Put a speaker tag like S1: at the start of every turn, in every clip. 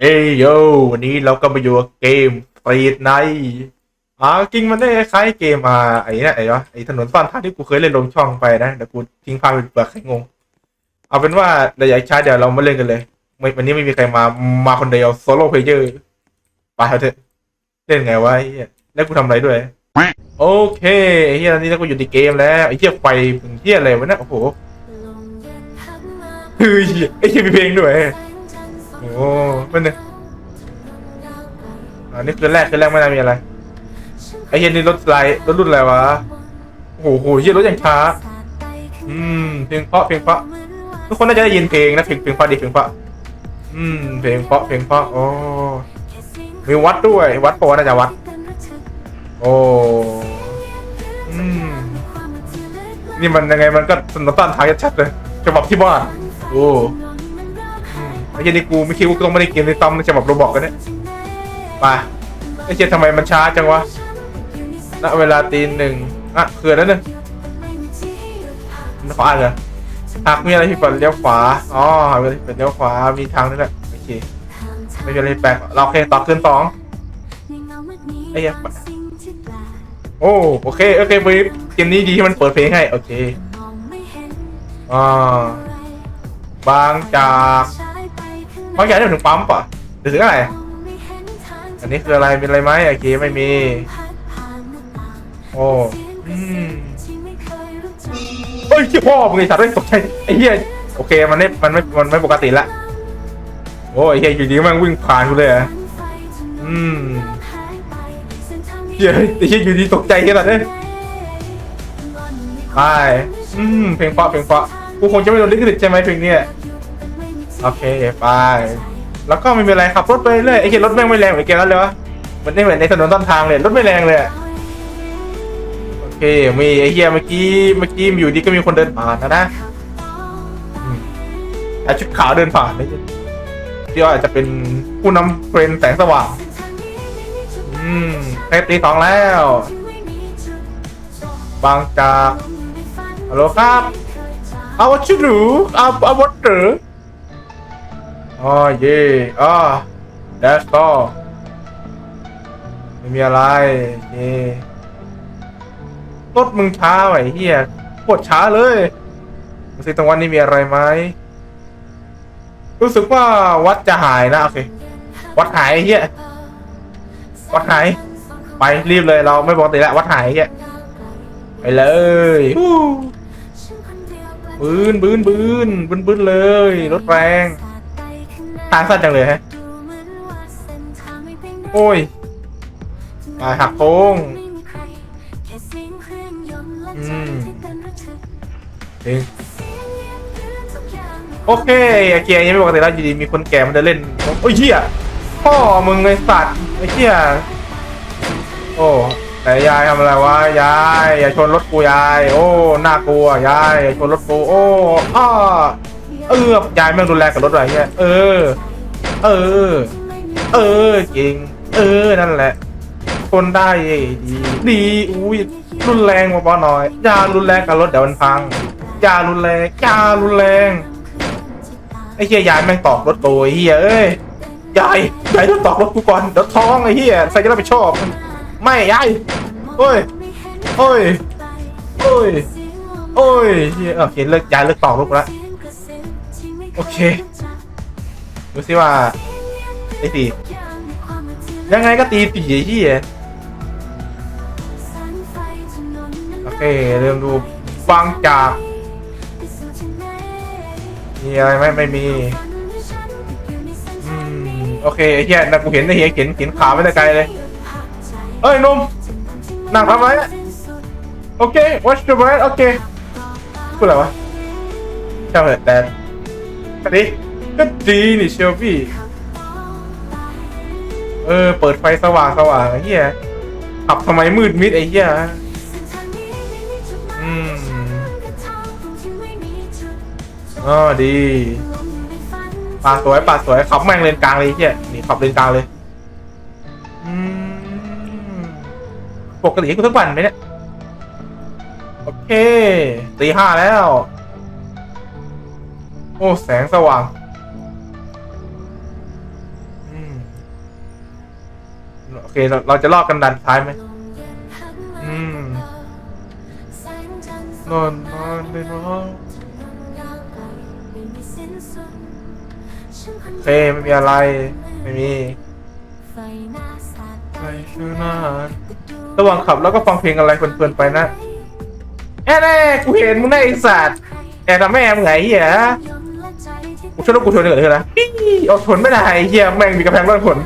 S1: เอ้ยโยวันนี้เราก็มาอยู่กับเกมสตรีทไนอ่าจริงมันได้คล้ายเกมอ่าไอ้เนี่ยไอ้วะไอ้ถนนซ่อนทางที่กูเคยเล่นลงช่องไปนะเดี๋ยวกูทิ้งภาพไปเปลือกให้งง เอาเป็นว่าระยะช้าเดี๋ยวเรามาเล่นกันเลยไม่วันนี้ไม่มีใครมามาคนเดียวโซโล่เพลเยอร์ไปเถอะเล่นไงวะไอ้เหี้ยแล้วกูทำอะไรด้วย โอเคไอ้เหี้ยตอนนี้เราก็อยู่ในเกมแล้วไอ้เหี้ยไฟเป็นเหี้ยอะไรวะเนี่ยโอ้โหเฮ้ยไอ้เหี้ยมีเพลงด้วย โอ้เป็นไงอันนี้คือแรกคือแรกไม่น่ามีอะไร ไอ้เหี้ยนี่รถไรรถรุ่นอะไรวะ โอ้โหเหี้ยรถอย่างช้า อืม เพลงเพราะเพลงเพราะทุกคนน่าจะได้ยินเพลงนะเพลงเพลงเพราะดีเพลงเพราะอืม เพลงเพราะเพลงเพราะโอ้มีวัดด้วย วัดโปน่าจะวัด โอ้อืมนี่มันยังไงมันก็สนต้านทางชัดเลยฉบับที่บ้านโอ้ ไอ้เหี้ยนี่กูไม่คิดว่ากูต้องม่ได้เกมในต้อมในฉบับโรบอกกันเนี่ยไปไอ้เหี้ยทำไมมันช้าจังวะณเวลาตีหนึ่งอะเคืออะไรเนี่ยมันขวาเหรอหากมีอะไรที่เปิดเลี้ยวขวา อ๋อหากมีอะไรที่เปิดเลี้ยวขวา มีทางนั่แหละ โอเค ไม่มีอะไรแปลก เราโอเคต่อคืนสองไอ้เหี้ยโอ้โอเค โอเคไปเกมนี้ดีที่มันเปิดเพลงให้ โอเค อ่า บางจาก บางจากนี่ถึงปั๊มป่ะหรือถึงอะไร อันนี้คืออะไรมีอะไรไหมโอเคไม่มี โอ้อืมเฮ้ยที่พ่อมึงไอ้สัตว์ไม่ตกใจไอ้เหี้ยโอเคมันไม่มันไม่มันไม่ปกติละโอ้ไอ้เหี้ยอยู่ดีมันวิ่งผ่านกูเลยอะอืมเหี้ยไอ้เหี้ยอยู่ดีตกใจแค่นั้นเลยไปอืมเพลงเพราะเพลงเพราะกูคงจะไม่โดนลิขสิทธิ์ใช่ไหมเพลงเนี้ย โอเคไปแล้วก็ไม่มีอะไรขับรถไปเรื่อยไอ้เหี้ยรถแม่งไม่แรงเหมือนแกแล้วเลยวะมันไม่เหมือนในถนนต้นทางเลยรถไม่แรงเลยโอเคมีไอ้เหี้ยเมื่อกี้เมื่อกี้อยู่ดีก็มีคนเดินผ่านนะนะอืมแต่ชุดขาวเดินผ่านนี่ที่ว่าอาจจะเป็นผู้นำเทรนแสงสว่างอืมใกล้ตีสองแล้ว บางจากฮัลโหลครับเอาวัตถุดูเอาเอาวัตถุอ๋อเย่อ๋อแดชก็ไม่มีอะไรเย่รถมึงช้าไอ้เฮียโคตรช้าเลยดูสิตรงวันนี้มีอะไรไหม รู้สึกว่าวัดจะหายนะ โอเค วัดหายไอ้เฮียวัดหาย ไปรีบเลยเราไม่ปกติแล้ววัดหายไอ้เฮียไปเลยฮู้บืนบืนบืนบืนบืนเลย รถแรงทางสั้นจังเลยฮะ โอ้ยไปหักโค้งอืมเองโอเคอ้เกียร์ยังไม่ปกติแล้วอยู่ดีมีคนแก่มันจะเล่น โอ้ยเหี้ย พ่อมึงไอ้สัตว์ไอ้เหี้ย โอ้แต่ยายทำอะไรวะยายอย่าชนรถกูยาย โอ้น่ากลัวยายอย่าชนรถกูโอ้อ้อ เออยายแม่งดูแลกับรถอะไรเงี้ยเออ เออ เออจริง เออนั่นแหละ คนได้ดี ดีอุ้ยรุนแรงมาปอหน่อยอย่ารุนแรงกับรถเดี๋ยวมันพังอย่ารุนแรงอย่ารุนแรงไอ้เฮียยายแม่งตอกรถตัวเฮียเอ้ยยายยายต้องตอกรถกูก่อนเดี๋ยวท้องไอ้เฮียใครจะรับผิดชอบ ไม่ยายโอ้ยโอ้ยโอ้ยโอ้ยเฮียโอเคเลิกยายเลิกตอกรถละ โอเค ดูสิว่าไอ้ตียังไงก็ตีตีไอ้เฮียโอเคเริ่มดูบางจากมีอะไรไหมไม่มีอืมโอเคไอ้เหี้ยนะกูเห็นไอ้เหี้ยเห็นเห็นขาไม่ได้ไกลเลยเอ้ยนุ่มนั่งทำไรอะโอเค watch the bird โอเคพูอะไรวะช่างเถอะแต่ ก็ดีก็ดีนี่เชลฟี่เออ เปิดไฟสว่างสว่างไอ้เหี้ยขับทำไมมืดมิดไอ้เหี้ยอืมอ๋อดีปาสวยปาสวยขับแม่งเลนกลางเลยไอ้เฮียนี่ขับเลนกลางเลยอืมปกติให้กูทุกวันไหมเนี่ย โอเคตีห้าแล้ว โอ้แสงสว่างอโอเคเราเราจะลอกกันดันท้ายไหมอืมนอนนอนเลยเนโอเคไม่มีอะไร ไม่มีไปชื่อนานระหว่างขับแล้วก็ฟังเพลงอะไรเพลินๆไปนะแน่แน่ๆกูเห็นมึงได้ไอสัตว์แอบทำแม่มึงไงเหี้ย กูชนรถกูชนเหนือเลยนะอี้เอาชนไม่ได้เหี้ยแม่งมีกระแพงรถผล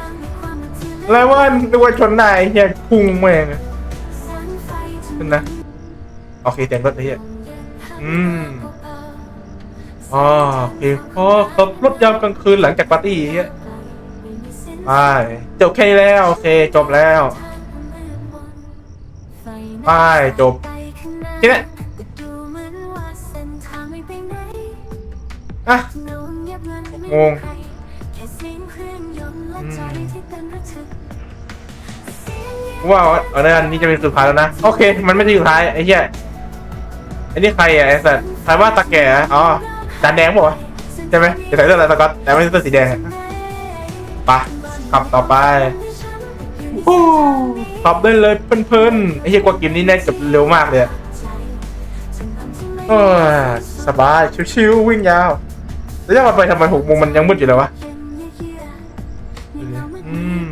S1: แล้วว่านึกว่าชนได้เหี้ยพุ่งแม่งขึ้นนะโอเคแต่งรถไอ้เหี้ยอืมอ๋อโอเคพอขับรถยามกลางคืนหลังจากปาร์ตี้ไอ้เหี้ยไปจบแค่นี้แล้วโอเคจบแล้วไปจบแค่นี้อะ งงว่าอันนั้นนี่จะเป็นสุดท้ายแล้วนะ โอเค มันไม่ใช่สุดท้ายไอ้เหี้ยไอ้นี่ใครอะไอ้สัตว์ใครว่าตาแก่อะอ๋อจานแดงบอกว่าวะใช่ไหมจะใส่เสื้ออะไรสก๊อตแต่ไม่ใช่เสื้อสีแดงอะไปขับต่อไปฮู้ขับได้เลยเพลินๆไอ้เหี้ยกว่าเกินนี่แน่จบเร็วมากเลยอะโอ้ยสบายชิวๆวิ่งยาว แล้วจะมาไปทำไมหกโมงมันยังมืดอยู่เลยวะอืม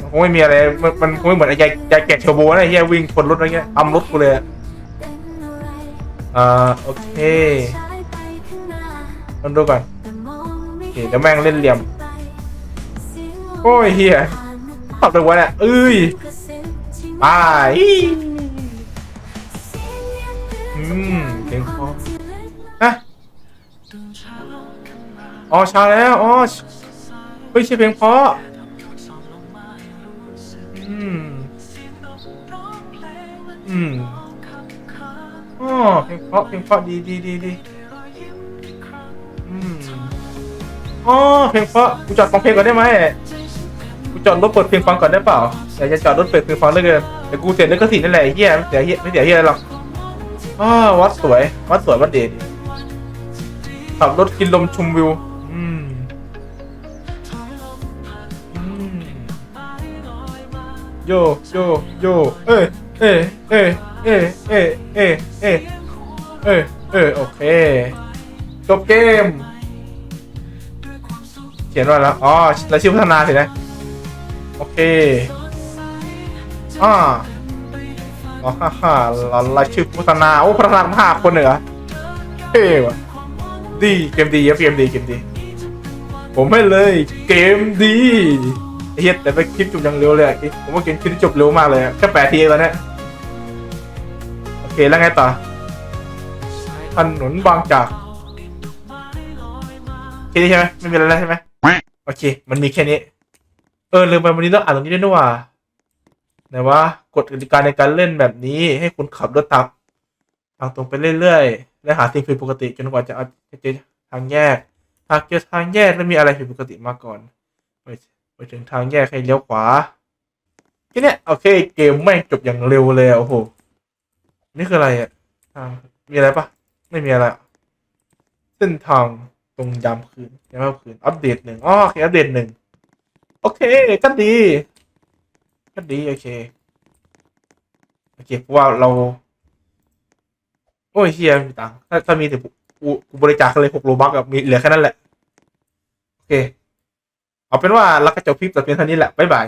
S1: มันคงไม่มีอะไร มันมันคงไม่เหมือนไอ้ยายยายแกะเทอร์โบนะไอ้เหี้ยวิ่งชนรถอะไรเงี้ยอำรถกูเลยอะอ่าโอเคลองดูก่อนโอเคเดี๋ยวแม่งเล่นเหลี่ยม โอ้ยเฮียขับไปวะเนี่ยเอ้ยไปอืมเพลงพอ อ๋อเช้าแล้วอ๋อเฮ้ยใช่เพลงเพราะอืมอืมอ๋อเพลงเพราะเพลงเพราะดีดีดีดีอืมอ๋อเพลงเพราะกูจอดฟังเพลงก่อนได้ไหมกูจอดรถเปิดเพลงฟังก่อนได้เปล่าอยากจะจอดรถเปิดเพลงฟังเลยเกินแต่กูเสียนึกกระสินนั่นแหละเหี้ยไม่เสียเหี้ยไม่เสียเหี้ยหรอกอ๋อวัดสวย วัดสวยวัดเด่นขับรถกินลมชมวิว โยโยโยเอ้ยเอ้ยเอ้ยเอ้ยเอ้ยเอ้ยเอ้ยเอ้ยเอ้ยโอเคจบเกม เขียนว่าแล้วอ๋อรายชื่อพัฒนาสินะโอเคอ่าอ๋อฮ่าฮ่ารายชื่อพัฒนาโอ้พัฒนามห้าคนเหนือเท่ว่ะดีเกมดีครับเกมดีเกมดี ผมให้เลยเกมดี เฮียแต่ไปคลิปจบอย่างเร็วเลยอะผมว่าเกมคลิปจบเร็วมากเลยอะแค่แปดทีเองตอนเนี้ยโอเคแล้วไงต่อถนนบางจากแค่นี้ใช่ไหมไม่มีอะไรแล้วใช่ไหมโอเค มันมีแค่นี้ เออลืมไปวันนี้ต้องอ่านตรงนี้ด้วยนี่หว่าไหนว่ากฎกติกาในการเล่นแบบนี้ ให้คุณขับรถตามทางตรงไปเรื่อยๆ และหาสิ่งผิดปกติจนกว่าจะเอาจะเจอทางแยกหากเจอทางแยกแล้วมีอะไรผิดปกติมาก่อน ไปถึงทางแยกให้เลี้ยวขวาแค่เนี้ยโอเค เกมแม่งจบอย่างเร็วเลยโอ้โห นี่คืออะไรอะทางมีอะไรปะไม่มีอะไรเส้นทางตรงยามคืนยามคืนอัปเดตหนึ่งอ๋อโอเคอัปเดตหนึ่งโอเค ก็ดี ก็ดี โอเคโอเคเพราะว่าเรา โอ้ยเฮียมีตังค์ถ้าถ้ามีแต่กูกูกูบริจาคเลยหกโลบักอะมีเหลือแค่นั้นแหละ โอเค เอาเป็นว่าเราก็จบคลิปแต่เพียงเท่านี้แหละบ๊ายบาย